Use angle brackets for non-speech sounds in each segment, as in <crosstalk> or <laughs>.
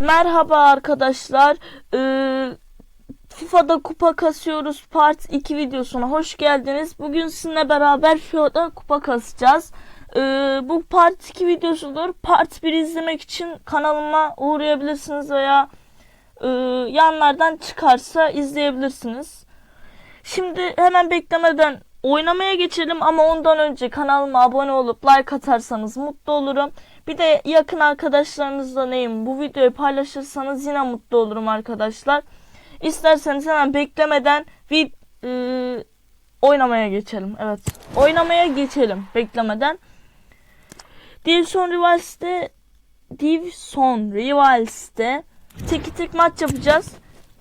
Merhaba arkadaşlar. Ee, FIFA'da kupa kasıyoruz part 2 videosuna hoş geldiniz. Bugün sizinle beraber FIFA'da kupa kasacağız. Ee, bu part 2 videosudur. Part 1 izlemek için kanalıma uğrayabilirsiniz veya e, yanlardan çıkarsa izleyebilirsiniz. Şimdi hemen beklemeden oynamaya geçelim ama ondan önce kanalıma abone olup like atarsanız mutlu olurum. Bir de yakın arkadaşlarınızla neyim bu videoyu paylaşırsanız yine mutlu olurum arkadaşlar. İsterseniz hemen beklemeden bir e, oynamaya geçelim. Evet. Oynamaya geçelim beklemeden. Divson Rivals'te Divson Rivals'te teki tek maç yapacağız.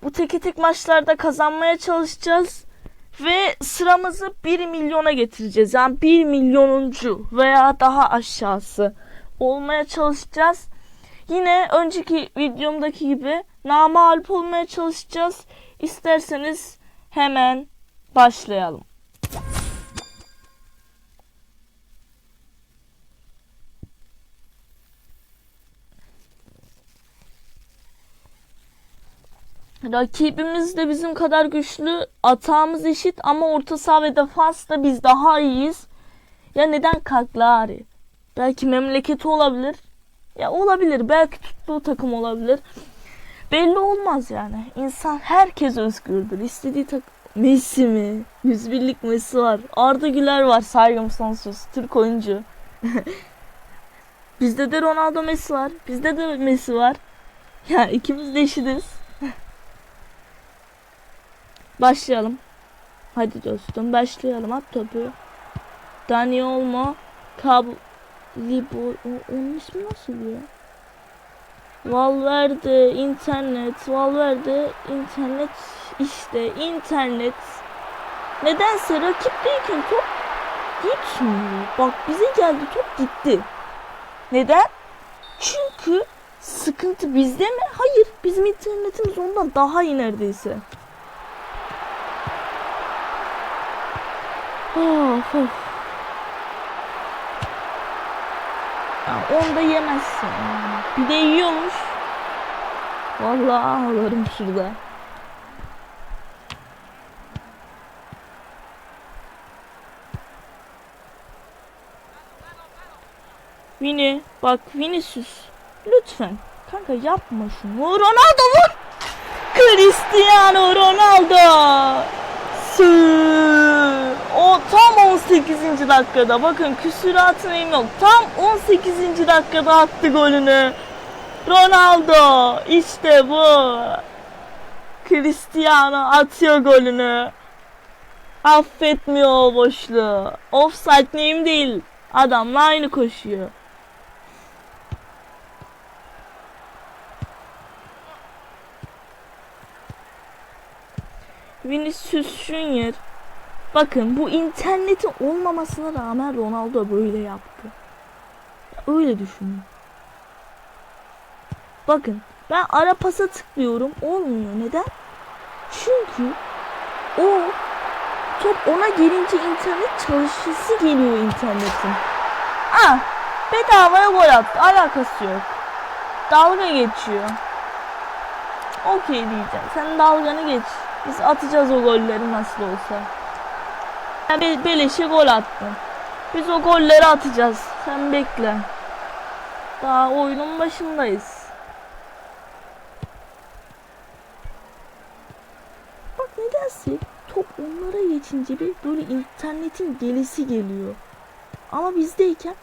Bu teki tek maçlarda kazanmaya çalışacağız. Ve sıramızı 1 milyona getireceğiz. Yani 1 milyonuncu veya daha aşağısı olmaya çalışacağız. Yine önceki videomdaki gibi namalip olmaya çalışacağız. İsterseniz hemen başlayalım. Rakibimiz de bizim kadar güçlü. Atağımız eşit ama orta saha ve defansta biz daha iyiyiz. Ya neden Cagliari? Belki memleketi olabilir. Ya olabilir. Belki tuttuğu takım olabilir. Belli olmaz yani. İnsan herkes özgürdür. İstediği takım Messi mi? 101'lik Messi var. Arda Güler var. Saygım sonsuz. Türk oyuncu. <laughs> Bizde de Ronaldo Messi var. Bizde de Messi var. Ya ikimiz de eşitiz. <laughs> Başlayalım. Hadi dostum başlayalım. At topu. Dani Olmo. Kab Libo. Onun ismi nasıl ya? Valverde internet. Valverde internet. işte internet. Nedense rakipteyken top gitmiyor. Bak bize geldi top gitti. Neden? Çünkü sıkıntı bizde mi? Hayır. Bizim internetimiz ondan daha iyi neredeyse. Of of. Ya onu da yemezsin. Bir de yiyormuş. Vallahi ağlarım şurada. Vini bak Vinicius lütfen kanka yapma şunu Ronaldo vur Cristiano Ronaldo Sü tam 18. dakikada. Bakın küsuratı neyim yok tam 18. dakikada attı golünü. Ronaldo. İşte bu. Cristiano atıyor golünü. Affetmiyor o boşluğu. Offside neyim değil. Adamla aynı koşuyor. Vinicius Junior Bakın bu internetin olmamasına rağmen Ronaldo böyle yaptı. Öyle düşünün. Bakın ben ara pasa tıklıyorum olmuyor. Neden? Çünkü o top ona gelince internet çalışısı geliyor internetin. Ah bedavaya gol attı. Alakası yok. Dalga geçiyor. Okey diyeceğim. Sen dalganı geç. Biz atacağız o golleri nasıl olsa. Ben be beleşe gol attım. Biz o golleri atacağız. Sen bekle. Daha oyunun başındayız. Bak nedense top onlara geçince bir böyle internetin gelisi geliyor. Ama bizdeyken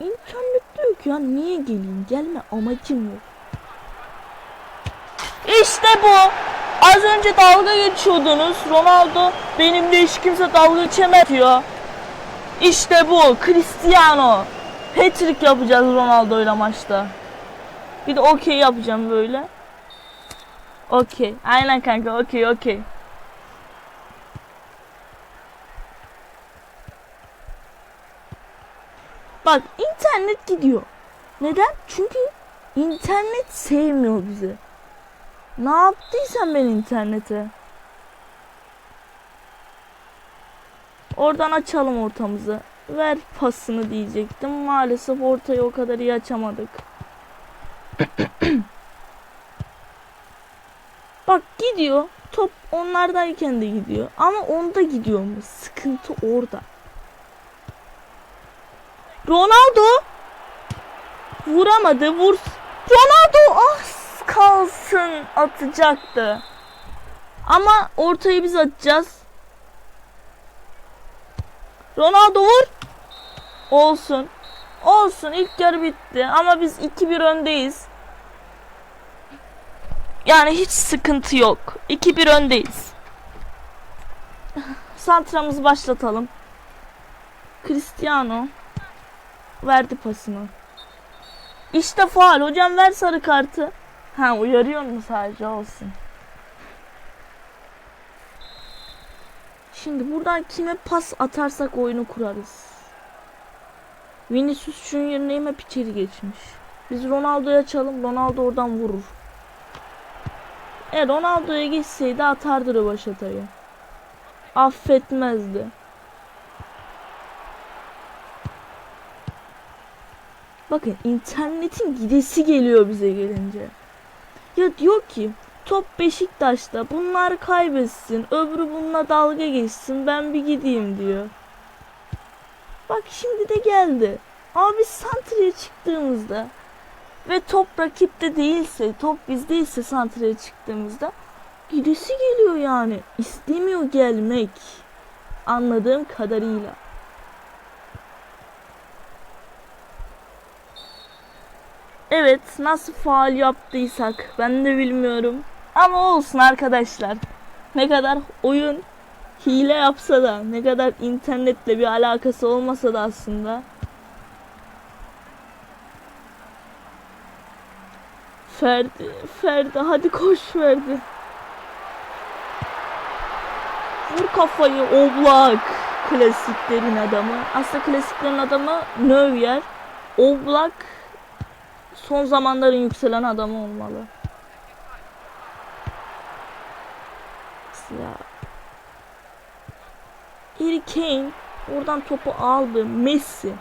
internet diyor ki ya niye geleyim gelme amacım yok. İşte bu. Az önce dalga geçiyordunuz. Ronaldo benimle hiç kimse dalga geçemez diyor. İşte bu. Cristiano. Hat-trick yapacağız Ronaldo ile maçta. Bir de okey yapacağım böyle. Okey. Aynen kanka okey okey. Bak internet gidiyor. Neden? Çünkü internet sevmiyor bizi. Ne yaptıysan ben internete. Oradan açalım ortamızı. Ver pasını diyecektim. Maalesef ortayı o kadar iyi açamadık. <coughs> Bak gidiyor. Top onlardayken de gidiyor. Ama onda gidiyor mu? Sıkıntı orada. Ronaldo vuramadı. Vur. Ronaldo az kalsın atacaktı. Ama ortayı biz atacağız. Ronaldo vur. Olsun. Olsun ilk yarı bitti ama biz 2-1 öndeyiz. Yani hiç sıkıntı yok. 2-1 öndeyiz. Santramızı başlatalım. Cristiano verdi pasını. İşte faal. Hocam ver sarı kartı. Ha uyarıyor mu sadece olsun. Şimdi buradan kime pas atarsak oyunu kurarız. Vinicius Junior'ın hep içeri geçmiş. Biz Ronaldo'ya açalım. Ronaldo oradan vurur. E Ronaldo'ya geçseydi atardı rövaşatayı. Affetmezdi. Bakın internetin gidesi geliyor bize gelince. Ya diyor ki top Beşiktaş'ta bunlar kaybetsin öbürü bununla dalga geçsin ben bir gideyim diyor. Bak şimdi de geldi. Abi santraya çıktığımızda ve top rakipte değilse, top bizdeyse santraya çıktığımızda gidesi geliyor yani. İstemiyor gelmek. Anladığım kadarıyla. Evet, nasıl faal yaptıysak ben de bilmiyorum. Ama olsun arkadaşlar. Ne kadar oyun hile yapsa da, ne kadar internetle bir alakası olmasa da aslında Ferdi, Ferdi hadi koş Ferdi. Vur kafayı Oblak. Klasiklerin adamı. Aslında klasiklerin adamı Neuer. Oblak son zamanların yükselen adamı olmalı. Ya. Harry Kane oradan topu aldı. Messi.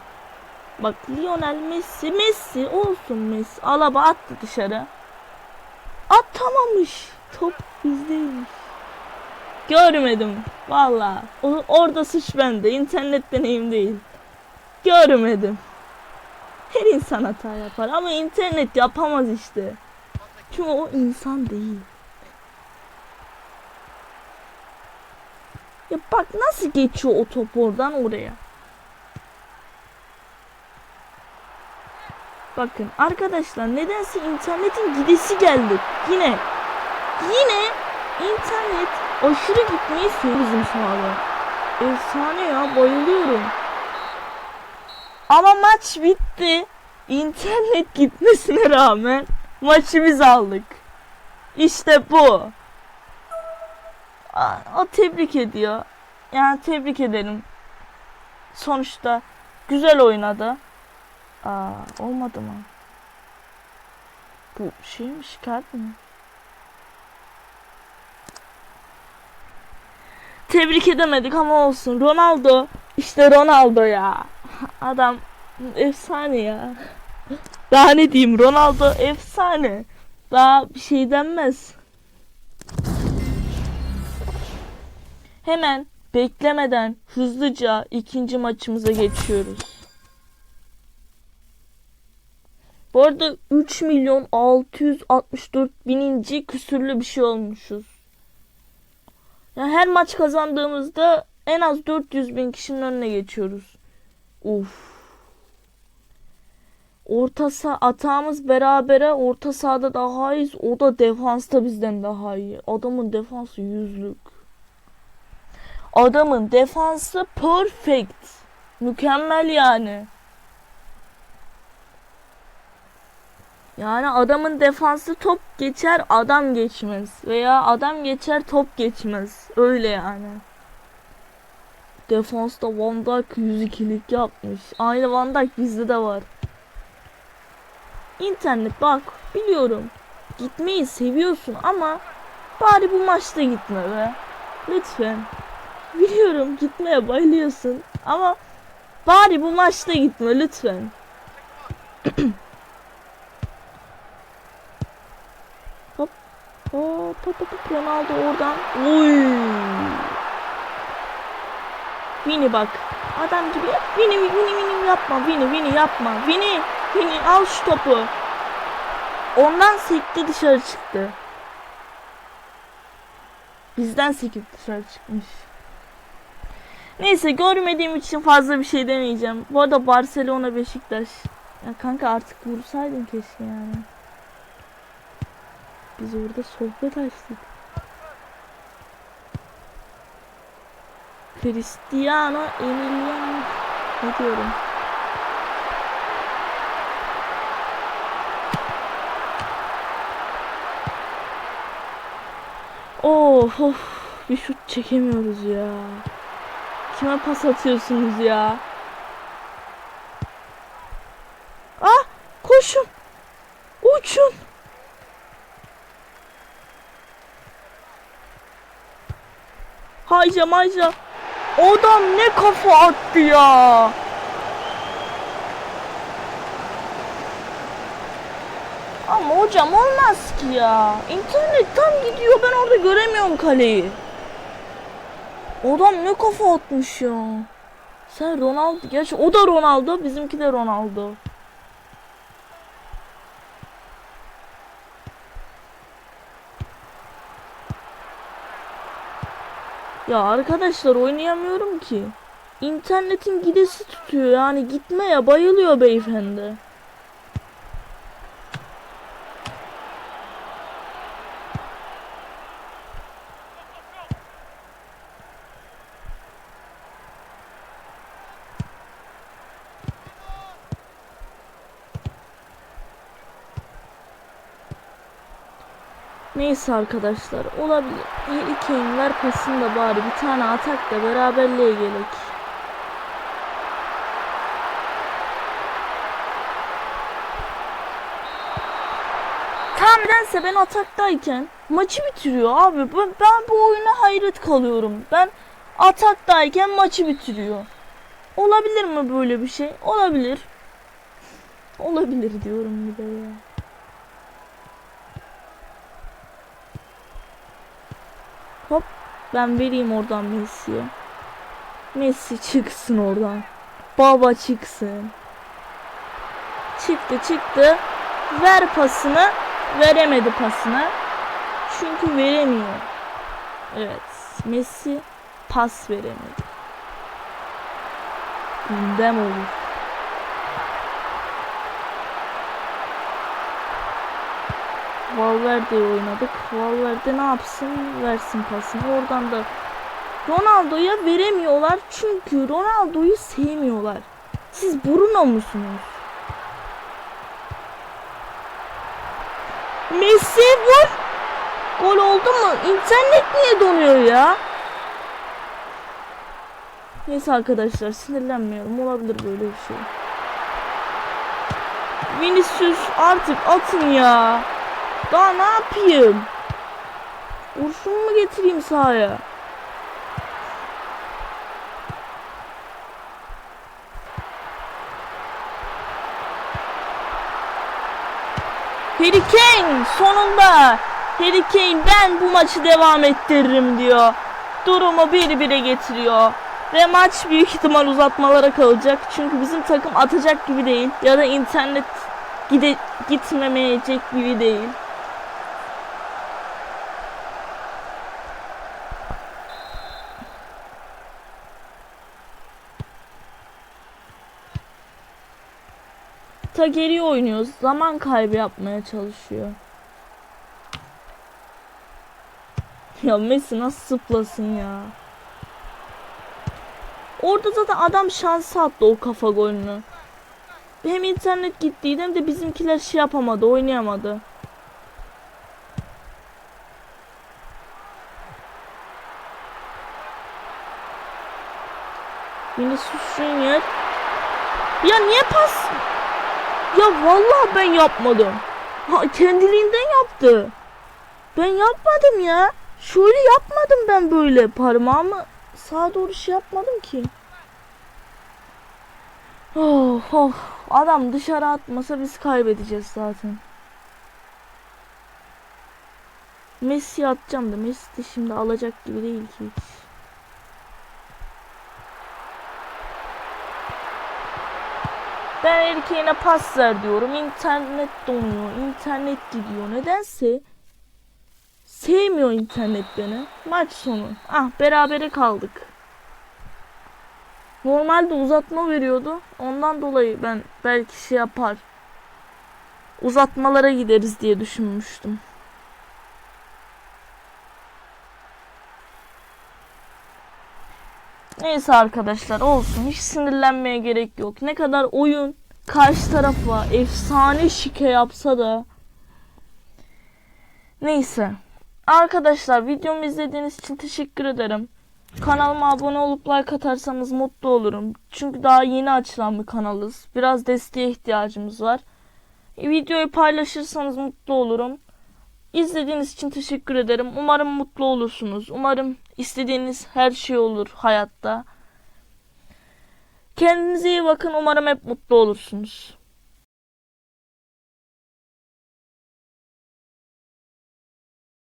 Bak Lionel Messi, Messi olsun Messi. Alaba attı dışarı. Atamamış. Top bizdeymiş. Görmedim. Valla. Orada suç bende. İnternet deneyim değil. Görmedim. Her insan hata yapar ama internet yapamaz işte. Çünkü o insan değil. Ya bak nasıl geçiyor o top oradan oraya. Bakın arkadaşlar nedense internetin gidesi geldi. Yine yine internet aşırı gitmeyi seviyor bizim sahada. Efsane ya bayılıyorum. Ama maç bitti. İnternet gitmesine rağmen maçı biz aldık. İşte bu. O tebrik ediyor. Yani tebrik ederim. Sonuçta güzel oynadı. Aa, olmadı mı? Bu şeymiş kart mı? Tebrik edemedik ama olsun. Ronaldo. işte Ronaldo ya. Adam efsane ya. Daha ne diyeyim Ronaldo efsane. Daha bir şey denmez. Hemen beklemeden hızlıca ikinci maçımıza geçiyoruz. Bu arada 3 milyon 664 bininci küsürlü bir şey olmuşuz. Yani her maç kazandığımızda en az 400 bin kişinin önüne geçiyoruz. Uf. Orta saha atağımız berabere orta sahada daha iyiyiz. O da defansta bizden daha iyi. Adamın defansı yüzlük. Adamın defansı perfect. Mükemmel yani. Yani adamın defansı top geçer adam geçmez. Veya adam geçer top geçmez. Öyle yani. Defansta Van Dijk 102'lik yapmış. Aynı Van Dijk bizde de var. İnternet bak biliyorum. Gitmeyi seviyorsun ama bari bu maçta gitme be. Lütfen. Biliyorum gitmeye bayılıyorsun ama bari bu maçta gitme lütfen. <clears throat> Hop. Hop hop hop Ronaldo oradan. Oy. Vini bak. Adam gibi yap. Vini Vini Vini yapma. Vini Vini yapma. Vini Vini al şu topu. Ondan sekti dışarı çıktı. Bizden sekip dışarı çıkmış. Neyse görmediğim için fazla bir şey demeyeceğim. Bu arada Barcelona Beşiktaş. Ya kanka artık vursaydın keşke yani. Biz orada sohbet açtık. Cristiano Emiliano ne diyorum? Of of bir şut çekemiyoruz ya. Kime pas atıyorsunuz ya? Ah koşun. Uçun. Hayca mayca. Adam ne kafa attı ya. Ama hocam olmaz ki ya. İnternet tam gidiyor ben orada göremiyorum kaleyi. Adam ne kafa atmış ya. Sen Ronaldo. Gerçi o da Ronaldo. Bizimki de Ronaldo. Ya arkadaşlar oynayamıyorum ki. İnternetin gidesi tutuyor yani gitmeye bayılıyor beyefendi. Neyse arkadaşlar olabilir. Harry Kane ver pasını da bari bir tane atak da beraberliğe gerek. Tam nedense ben ataktayken maçı bitiriyor abi. Ben, ben bu oyuna hayret kalıyorum. Ben ataktayken maçı bitiriyor. Olabilir mi böyle bir şey? Olabilir. Olabilir diyorum bir de ya. Hop ben vereyim oradan Messi'ye. Messi çıksın oradan. Baba çıksın. Çıktı çıktı. Ver pasını. Veremedi pasını. Çünkü veremiyor. Evet. Messi pas veremedi. Gündem olur. Valverde'yi oynadık. Valverde ne yapsın? Versin pasını. Oradan da Ronaldo'ya veremiyorlar çünkü Ronaldo'yu sevmiyorlar. Siz Bruno musunuz? Messi vur. Gol oldu mu? İnternet niye donuyor ya? Neyse arkadaşlar sinirlenmiyorum. Olabilir böyle bir şey. Vinicius artık atın ya. Daha ne yapayım? Ursun mu getireyim sahaya? Harry Kane sonunda Harry Kane ben bu maçı devam ettiririm diyor. Durumu 1-1'e getiriyor. Ve maç büyük ihtimal uzatmalara kalacak. Çünkü bizim takım atacak gibi değil. Ya da internet gide gitmemeyecek gibi değil. Ta geri oynuyoruz. Zaman kaybı yapmaya çalışıyor. Ya Messi nasıl zıplasın ya. Orada zaten adam şansı attı o kafa golünü. Hem internet gittiydi hem de bizimkiler şey yapamadı, oynayamadı. Vinicius Junior. Ya niye pas? Ya vallahi ben yapmadım. Ha kendiliğinden yaptı. Ben yapmadım ya. Şöyle yapmadım ben böyle parmağımı sağa doğru şey yapmadım ki. Oh, oh. Adam dışarı atmasa biz kaybedeceğiz zaten. Messi atacağım da Messi de şimdi alacak gibi değil ki hiç. Ben erkeğine pas ver diyorum. İnternet donuyor. internet gidiyor. Nedense sevmiyor internet beni. Maç sonu. Ah berabere kaldık. Normalde uzatma veriyordu. Ondan dolayı ben belki şey yapar. Uzatmalara gideriz diye düşünmüştüm. Neyse arkadaşlar olsun. Hiç sinirlenmeye gerek yok. Ne kadar oyun karşı tarafa efsane şike yapsa da Neyse. Arkadaşlar videomu izlediğiniz için teşekkür ederim. Kanalıma abone olup like atarsanız mutlu olurum. Çünkü daha yeni açılan bir kanalız. Biraz desteğe ihtiyacımız var. E, Videoyu paylaşırsanız mutlu olurum. İzlediğiniz için teşekkür ederim. Umarım mutlu olursunuz. Umarım istediğiniz her şey olur hayatta. Kendinize iyi bakın. Umarım hep mutlu olursunuz.